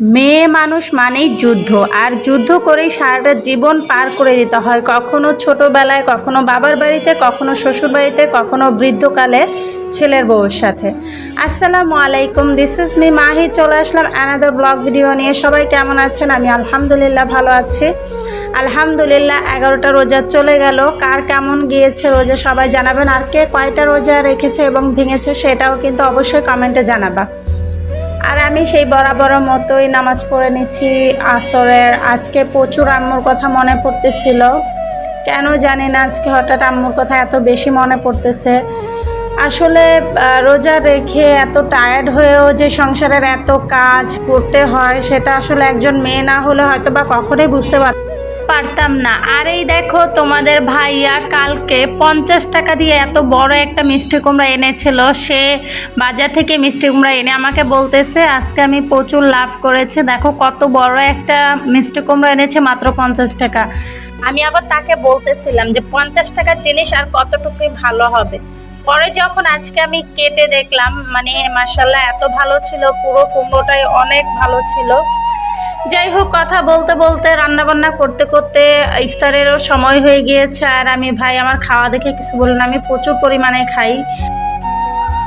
মেয়ে মানুষ মানেই যুদ্ধ, আর যুদ্ধ করেই সারাটা জীবন পার করে দিতে হয়। কখনো ছোটোবেলায়, কখনো বাবার বাড়িতে, কখনো শ্বশুর বাড়িতে কখনো বৃদ্ধকালে ছেলের বউয়ের সাথে। আসসালামু আলাইকুম দিস ইজ মি মাহি, চলে আসলাম অ্যানাদার ব্লগ ভিডিও নিয়ে। সবাই কেমন আছেন? আমি আলহামদুলিল্লাহ ভালো আছি। আলহামদুলিল্লাহ, এগারোটা রোজা চলে গেল। কার কেমন গিয়েছে রোজা সবাই জানাবেন। আর কে কয়টা রোজা রেখেছে এবং ভেঙেছে সেটাও কিন্তু অবশ্যই কমেন্টে জানাবা। আর আমি সেই বরাবর মতোই নামাজ পড়ে নিছি আসরের। আজকে প্রচুর আম্মুর কথা মনে পড়তেছিল। কেন জানি না, আজকে হঠাৎ আম্মুর কথা এত বেশি মনে পড়তেছে। আসলে রোজা রেখে এত টায়ার্ড হয়েও যে সংসারের এত কাজ করতে হয়, সেটা আসলে একজন মেয়ে না হলে হয়তো বা কখনোই বুঝতে পার পারতাম না। আর এই দেখো তোমাদের ভাইয়া কালকে পঞ্চাশ টাকা দিয়ে এত বড় একটা মিষ্টি কুমড়া এনেছিল। সে বাজার থেকে মিষ্টি কুমড়া এনে আমাকে বলতেছে, আজকে আমি প্রচুর লাভ করেছে। দেখো কত বড় একটা মিষ্টি কুমড়া এনেছে মাত্র পঞ্চাশ টাকা। আমি আবার তাকে বলতেছিলাম যে, পঞ্চাশ টাকার জিনিস আর কতটুকুই ভালো হবে? পরে যখন আজকে আমি কেটে দেখলাম মানে মাসাল্লাহ এত ভালো ছিল, পুরো কুমড়োটাই অনেক ভালো ছিল। যাই হোক, কথা বলতে বলতে রান্না বান্না করতে করতে ইফতারেরও সময় হয়ে গিয়েছে। আর আমি ভাই, আমার খাওয়া দেখে কিছু বলুন, আমি প্রচুর পরিমাণে খাই।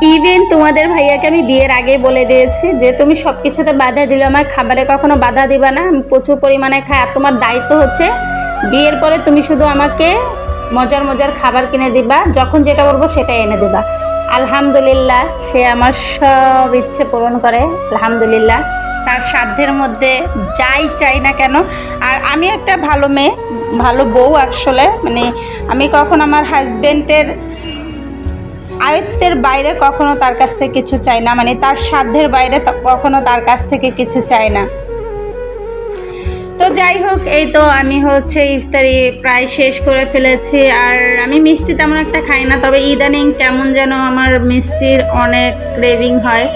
ইভেন তোমাদের ভাইয়াকে আমি বিয়ের আগে বলে দিয়েছি যে, তুমি সব কিছুতে বাধা দিলে, আমার খাবারে কখনো বাধা দিবা না। আমি প্রচুর পরিমাণে খাই। আর তোমার দায়িত্ব হচ্ছে, বিয়ের পরে তুমি শুধু আমাকে মজার মজার খাবার কিনে দিবা, যখন যেটা বলব সেটা এনে দিবা। আলহামদুলিল্লাহ, সে আমার সব ইচ্ছে পূরণ করে। আলহামদুলিল্লাহ। তার সাধ্যের মধ্যে যাই চাই না কেন। আর আমি একটা ভালো মেয়ে, ভালো বউ আসলে মানে আমি কখন আমার হাজবেন্ডের আয়ত্তের বাইরে কখনো তার কাছ থেকে কিছু চাই না মানে তার সাধ্যের বাইরে কখনো তার কাছ থেকে কিছু চাই না। তো যাই হোক, এই তো আমি হচ্ছে ইফতারি প্রায় শেষ করে ফেলেছি, আর আমি মিষ্টি তেমন একটা খাই না, তবে ইদানিং কেমন যেন আমার মিষ্টির অনেক ক্রেভিং হয়।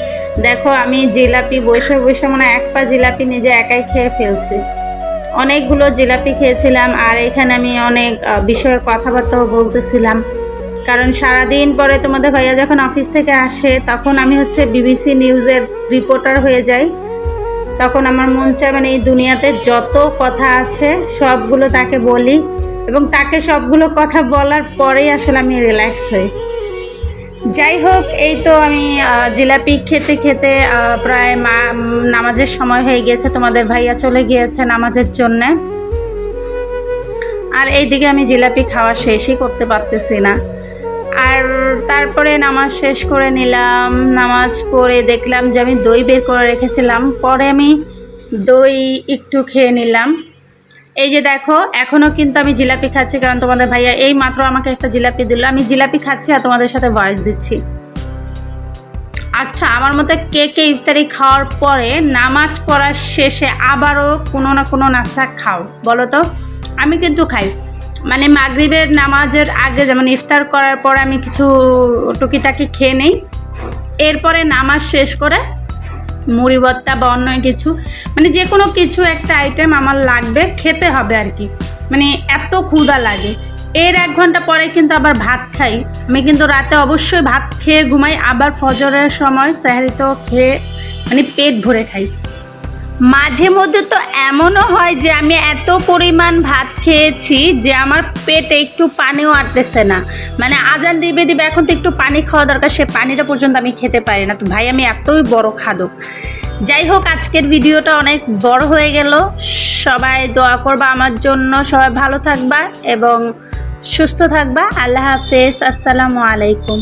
দেখো, আমি জিলাপি বসে বসে মানে এক পা জিলাপি নিজে একাই খেয়ে ফেলছি। অনেকগুলো জিলাপি খেয়েছিলাম আর এখানে আমি অনেক বিষয়ে কথাবার্তাও বলতেছিলাম। কারণ সারাদিন পরে তোমাদের ভাইয়া যখন অফিস থেকে আসে, তখন আমি হচ্ছে বিবিসি নিউজের রিপোর্টার হয়ে যাই। তখন আমার মন চায় মানে এই দুনিয়াতে যত কথা আছে, সবগুলো তাকে বলি। এবং তাকে সবগুলো কথা বলার পরেই আসলে আমি রিল্যাক্স হই। যাই হোক এই তো আমি জিলাপি খেতে খেতে প্রায় মা, নামাজের সময় হয়ে গিয়েছে। তোমাদের ভাইয়া চলে গিয়েছে নামাজের জন্যে। আর এইদিকে আমি জিলাপি খাওয়া শেষই করতে পারতেছি না। আর তারপরে নামাজ শেষ করে নিলাম। নামাজ পড়ে দেখলাম যে আমি দই বের করে রেখেছিলাম। পরে আমি দই একটু খেয়ে নিলাম। এই যে দেখো এখনও কিন্তু আমি জিলাপি খাচ্ছি, কারণ তোমাদের ভাইয়া এই মাত্র আমাকে একটা জিলাপি দিল। আমি জিলাপি খাচ্ছি আর তোমাদের সাথে ভয়েস দিচ্ছি। আচ্ছা আমার মতে কে কে ইফতারি খাওয়ার পরে নামাজ পড়ার শেষে আবারও কোনো না কোনো নাস্তা খাও, বলো তো? আমি কিন্তু খাই। মানে মাগরিবের নামাজের আগে যেমন ইফতার করার পর আমি কিছু টুকিটাকি খেয়ে নেই। এরপরে নামাজ শেষ করে মুড়ি ভর্তা বা অন্য কিছু মানে যে কোনো কিছু একটা আইটেম আমার লাগবে, খেতে হবে আর কি। মানে এত ক্ষুধা লাগে। এর এক ঘণ্টা পরে কিন্তু আবার ভাত খাই। আমি কিন্তু রাতে অবশ্যই ভাত খেয়ে ঘুমাই, আবার ফজরের সময় স্যাহারিতেও খেয়ে মানে পেট ভরে খাই। মাঝে মধ্যে তো এমনও হয় যে আমি এত পরিমাণ ভাত খেয়েছি যে আমার পেটে একটু পানিও আটতেছে না। মানে আজান দিবে দিবে এখন তো একটু পানি খাওয়া দরকার, সে পানিটা পর্যন্ত আমি খেতে পারি না। তো ভাই, আমি এতই বড় খাদক। যাই হোক, আজকের ভিডিওটা অনেক বড় হয়ে গেল। সবাই দোয়া করবা আমার জন্য। সবাই ভালো থাকবা এবং সুস্থ থাকবা। আল্লাহ হাফেজ। আসসালামু আলাইকুম।